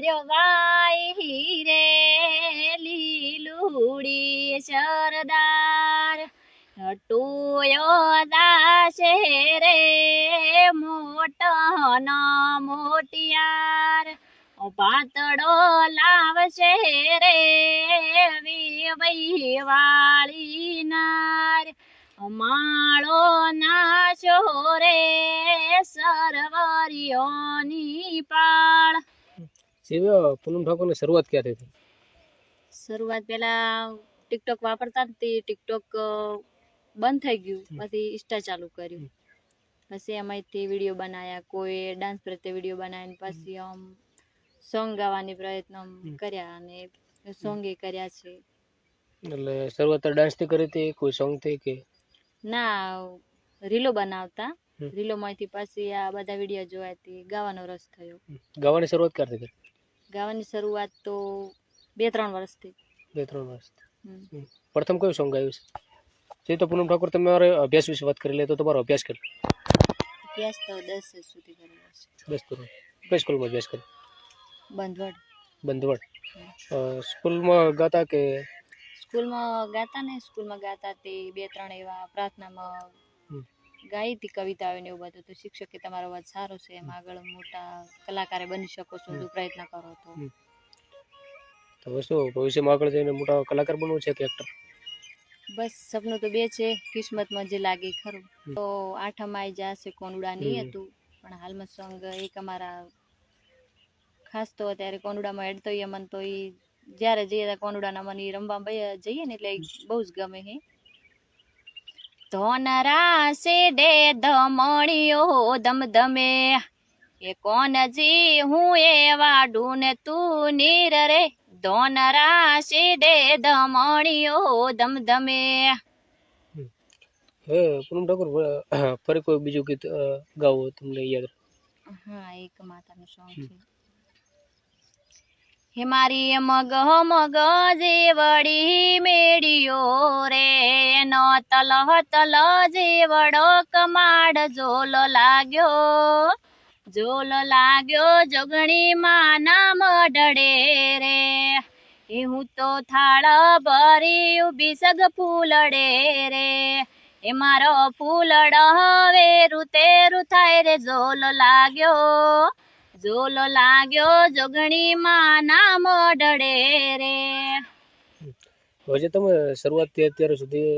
માર્યો વાઈ રે લીલુડી સરદાર. ટોયો દાશે રે મોટો ન મોટિયાર પાતળો લાવશે રે વાળી નાર. માળો નાશો રે સરવરિયોની પાળ. શિવ્ય પૂનમ ઠાકોરની શરૂઆત ક્યાંથી થઈ? શરૂઆત પેલા ટિકટોક વાપરતા ને તે ટિકટોક બંધ થઈ ગયું. પછી ઇન્સ્ટા ચાલુ કર્યું. પછી એમાંથી વીડિયો બનાવ્યા કોઈ ડાન્સ પ્રત્યે વીડિયો બનાવીને પછી આમ સોંગ ગાવાની પ્રયત્ન કર્યા અને સોંગે કર્યા છે. એટલે શરૂઆત ડાન્સથી કરી હતી કોઈ સોંગથી કે? ના રીલો બનાવતા. રીલોમાંથી પછી આ બધા વીડિયો જોવાથી ગાવાનો રસ થયો. ગાવાની શરૂઆત ક્યારથી કરી? ગાવાની શરૂઆત તો બે ત્રણ વર્ષથી બે ત્રણ વર્ષ હમ. પ્રથમ કયું સોંગ ગાયું છે? જે તો પૂનમ ઠાકોર તમારે અભ્યાસ વિશે વાત કરી લે તો તમારો અભ્યાસ કર્યો અભ્યાસ તો દસ સુધી કરેલો છે. દસ ધોરણ કઈ સ્કૂલમાં અભ્યાસ કર્યો? બંધવડ. બંધવડ. અ, સ્કૂલમાં ગાતા કે? સ્કૂલમાં ગાતા ને સ્કૂલમાં ગાતા તે બે ત્રણ એવા પ્રાર્થનામાં હમ. ગાઈ હતી કવિતાઓ ને એવું બધું તો શિક્ષકે તમારો અવાજ સારો છે. એમ આગળ મોટા કલાકારે બની શકો છો જો પ્રયત્ન કરો તો. તો શું ભવિષ્યમાં આગળ જઈને મોટા કલાકાર બનવું છે કે એક્ટર બસ સપનું તો બે છે કિસ્મતમાં જે લાગે ખરું. તો આઠમ આવી જશે કોનુડા નહીં હતું. પણ હાલમાં સોંગ એક અમારા ખાસ તો અત્યારે કોનુડામાં એડ તો મન તો એ જ્યારે જઈએ ત્યારે કોનુડાના મને રમવા જઈએ ને એટલે બહુ જ ગમે હે. ધોન રાસે દે ધમણીઓ ધમધમે. એ કોણ જી હું વાડું ને તું નીર રે? ધોન રાશે દે ધમણીઓ ધમધમે. હે પૂનમ ઠાકોર ફરી કોઈ બીજું ગીત ગાવું તમને યાદ હા એક માતાનું સોંગ છે. હે મારી મગ મગ જેવડી મેળ્યો રે. નો તલ તલ જેવડો કમાડ જોલો લાગ્યો જોલો લાગ્યો જોગણી માના નામ ડડે રે. એ હું તો થાળ ભરી ઊભી સગ ફૂલડે રે. એ મારો ફૂલડ હવે રૂતે રૂથાય રે જોલો લાગ્યો જોલો લાગ્યો જોગણી માં નામ ડડે રે. હવે જે તમે શરૂઆતથી અત્યાર સુધી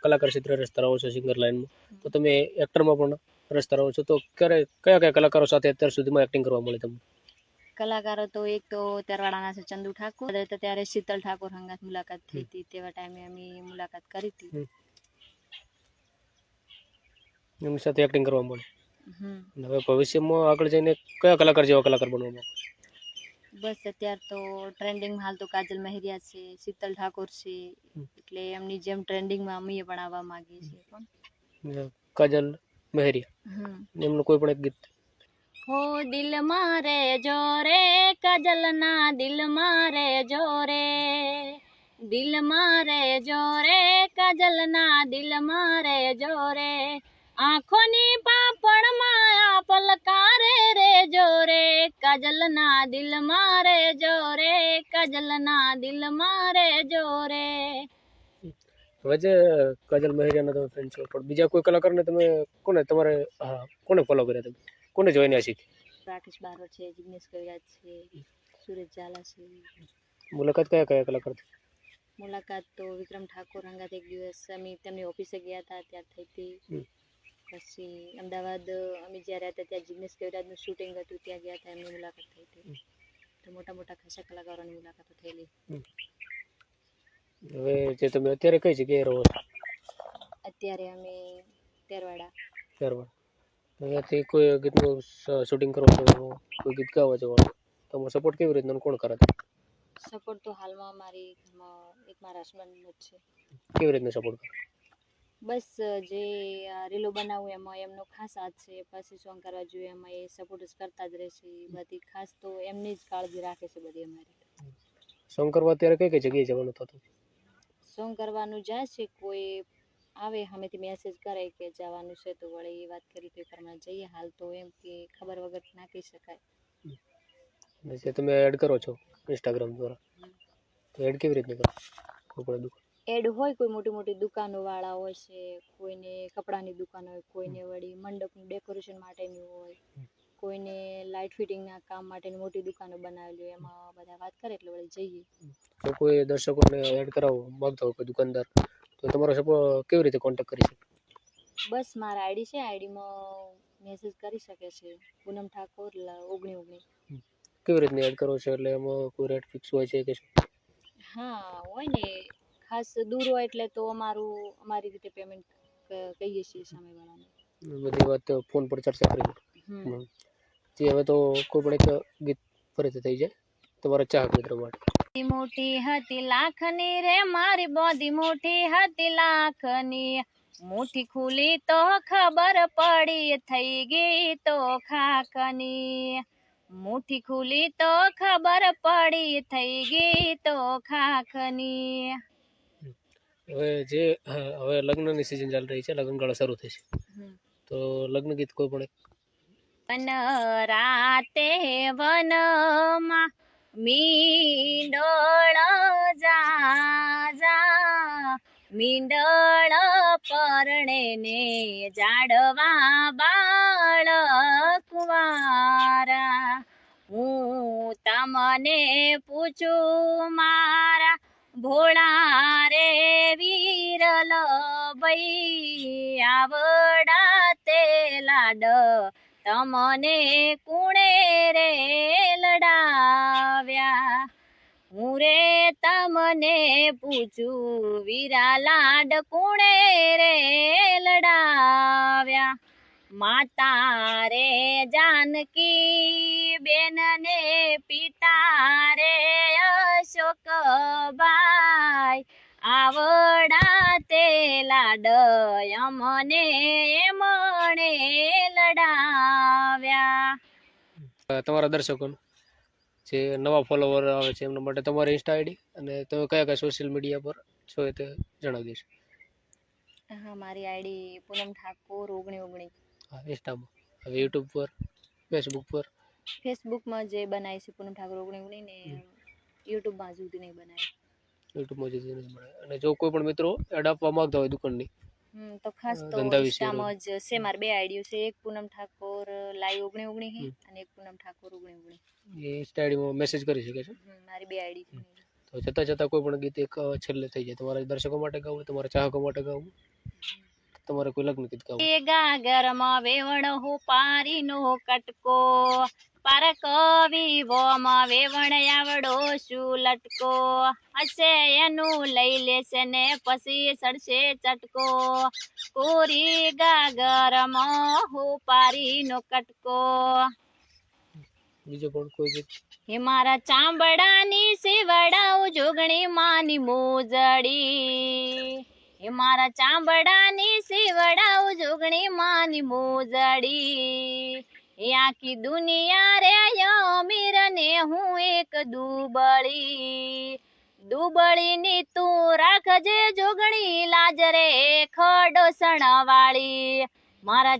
કલાકાર ક્ષેત્રે રસ ધરાવો છો સિંગર લાઈનમાં તો તમે એક્ટરમાં પણ રસ ધરાવો છો તો ક્યારે કયા કયા કલાકારો સાથે અત્યાર સુધીમાં એક્ટિંગ કરવા મળે તમને? કલાકારો તો એક તો તેરવાડાના છે ચંદુ ઠાકોર તો ત્યારે શીતલ ઠાકોર હંગાત મુલાકાત થઈ હતી તેવા ટાઈમે અમે મુલાકાત કરી હતી. એમની સાથે એક્ટિંગ કરવા મળે? હવે ભવિષ્યમાં આગળ જઈને કયા કલાકાર જેવા કલાકાર બનવા માંગો? બસ અત્યાર તો ટ્રેન્ડિંગમાં હાલ તો કાજલ મહેરિયા છે શીતલ ઠાકોર છે એટલે એમની જેમ ટ્રેન્ડિંગમાં અમે પણ આવવા માંગીએ છીએ પણ. કાજલ મહેરિયા? એમનું કોઈ પણ એક ગીત? હો દિલ મારે જોરે કાજલ ના દિલ મારે જોરે દિલ મારે જોરે કાજલ ના દિલ મારે જોરે આંખોની પાપણમાં આ પલકારે રે જોરે કાજલ ના દિલ મારે જોરે કાજલ ના દિલ મારે જોરે વજે કજલ મહેરિયાના તમે ફ્રેન્ડ છો પણ બીજા કોઈ કલાકારને તમે કોને તમારે કોને ફોલો કર્યા તમે? કોને જોઈને આ શીખી રાકેશ બારો છે જિગ્નેશ કવિરાજ છે સુરેશ ઝાલા છે. મુલાકાત કયા કયા કલાકાર મુલાકાત તો વિક્રમ ઠાકોર હંગાત એક દિવસ અમે તેમની ઓફિસે ગયા હતા ત્યાં થઈ હતી. પછી અમદાવાદ અમે જ્યારે હતા ત્યાં જિગ્નેશ કવિરાજનું શૂટિંગ હતું ત્યાં ગયા હતા એમની મુલાકાત થઈ હતી. તો મોટા મોટા ખાસા કલાકારોની મુલાકાતો થયેલી. હવે જે તમે અત્યારે કઈ જગ્યાએ રહો છો? અત્યારે અમે તેરવાડા. તેરવાડા. અહીંયાથી કોઈ ગીતનું શૂટિંગ કરવા જવાનું કોઈ ગીત ગાવા જવાનું તમારો સપોર્ટ કેવી રીતનો કોણ કરે સપોર્ટ તો હાલમાં મારી એક મારા હસબન્ડનો જ છે. કેવી રીતનો સપોર્ટ કરે? બસ જે આ રીલો બનાવું એમાં એમનો ખાસ હાથ છે પછી સોંગ કરવા જોઈએ એમાં એ સપોર્ટ જ કરતા જ રહેશે બધી ખાસ તો એમની જ કાળજી રાખે છે બધી અમારી. સોંગ કરવા અત્યારે કઈ કઈ જગ્યાએ જવાનું થતું? સોંગ કરવાનું જાય છે કોઈ આવે સામેથી મેસેજ કરે કે જવાનું છે તો વળી એ વાત કરી પેપરમાં જઈએ હાલ તો એમ કે ખબર વગર ના કહી શકાય જે તમે એડ કરો છો ઇન્સ્ટાગ્રામ દ્વારા તો એડ કેવી રીતે કરો કોઈ દુકાન. એડ હોય કોઈ મોટી મોટી દુકાનો વાળા હોય છે કોઈને કપડાની દુકાન હોય કોઈને વળી મંડપનું ડેકોરેશન માટેની હોય કોઈને લાઇટ ફિટિંગના કામ માટેની મોટી દુકાનો બનાવેલી હોય એમાં બધા વાત કરે એટલે વળી જઈએ. તો કોઈ દર્શકોને એડ કરાવવા માંગતો હોય કોઈ દુકાનદાર તો તમારો સપો કેવી રીતે કોન્ટેક્ટ કરી શકે? બસ મારા આઈડી છે આઈડીમાં મેસેજ કરી શકે છે. પૂનમ ઠાકોર ઓગણી ઓગણી. કેવી રીતની એડ કરો છો? એટલે એમાં કોઈ રેટ ફિક્સ હોય છે કે હા હોય ને. ખાસ દૂર હોય એટલે તો અમારું અમારી રીતે પેમેન્ટ કહીએ છીએ સામેવાળાને. બધી વાત ફોન પર ચર્ચા કરી. જે હવે તો કોઈ પણ એક ગીત ફરીથી થઈ જાય. તમારા ચાહક મિત્રો માટે. મોટી હતી લાખની રે મારી બોધી મોટી હતી લાખની. મુઠ્ઠી ખુલી તો ખબર પડી થઈ ગઈ તો ખાખની. મુઠ્ઠી ખુલી તો ખબર પડી થઈ ગઈ તો ખાખની. હવે જે હવે લગ્નની સિઝન ચાલી રહી છે લગ્નગાળા શરૂ થશે તો લગ્ન ગીત કોઈ પણ વન રાતે વનમાં મીંડળ જા જા મીંડળ પરણે ને જાડવા બાળ કુવારા હું તમને પૂછું મારા ભોળા રે વીરલ આવડા તે લાડ. તમને કુણે રે લડાવ્યા? હું રે તમને પૂછું, વીરા લાડ કુણે રે લડાવ્યા? માતા રે જાનકી બેન ને પિતા રે અશોકભાઈ આવડા તે લાડ અમને એમણે લડાવ્યા. તમારા દર્શકોનું જે નવા ફોલોવર આવે છે એમના માટે તમારી ઇન્સ્ટા આઈડી અને તમે કયા કયા સોશિયલ મીડિયા પર છો એ તે જણાવી દેશો હા મારી આઈડી પૂનમ ઠાકોર ઓગણી ઓગણી. હા ઇન્સ્ટામાં હવે યુટ્યુબ પર ફેસબુક પર. ફેસબુકમાં જે બનાવી છે પૂનમ ઠાકોર ઓગણી ને યુટ્યુબમાં હજુ સુધી નહીં બનાવી યુટ્યુબમાં હજુ સુધી નહીં બનાવી અને જો કોઈ પણ મિત્રો એડ આપવા માંગતા હોય દુકાનની તો ખાસ તો ઇન્સ્ટામાં જ છે. મારે બે આઈડીઓ છે. એક પૂનમ ઠાકોર લાઈવ ઓગણી ઓગણી અને એક પૂનમ ઠાકોર ઓગણી ઓગણી એ ઇન્સ્ટા આઈડીમાં મેસેજ કરી શકે છે? મારી બે આઈડી છે. તો જતાં જતાં કોઈ પણ ગીત એક છેલ્લે થઈ જાય. તમારા દર્શકો માટે ગાવું તમારા ચાહકો માટે ગાવું તમારે કોઈ લગ્ન ગીત ગાવું એ ગાગરમાં વેવણ હો પારીનો કટકો. પાર કવિ વોમાં વેવણ આવડો શું લટકો? હશે એનું લઈ લેશે ને પછી સડશે ચટકો. કોરી ગાગરમાં હો પારીનો કટકો. બીજો પણ કોઈ ગીત હે મારા ચામડાની સેવડાવ જોગણી માની મોજડી. હે મારા ચાંબડાની સીવડા જોગણી માની મોજડી. એ આખી દુનિયા રે અમીર ને હું એક દુબળી. દુબળીની તું રાખજે જોગણી, લાજ રે ખડો સણવાળી મારા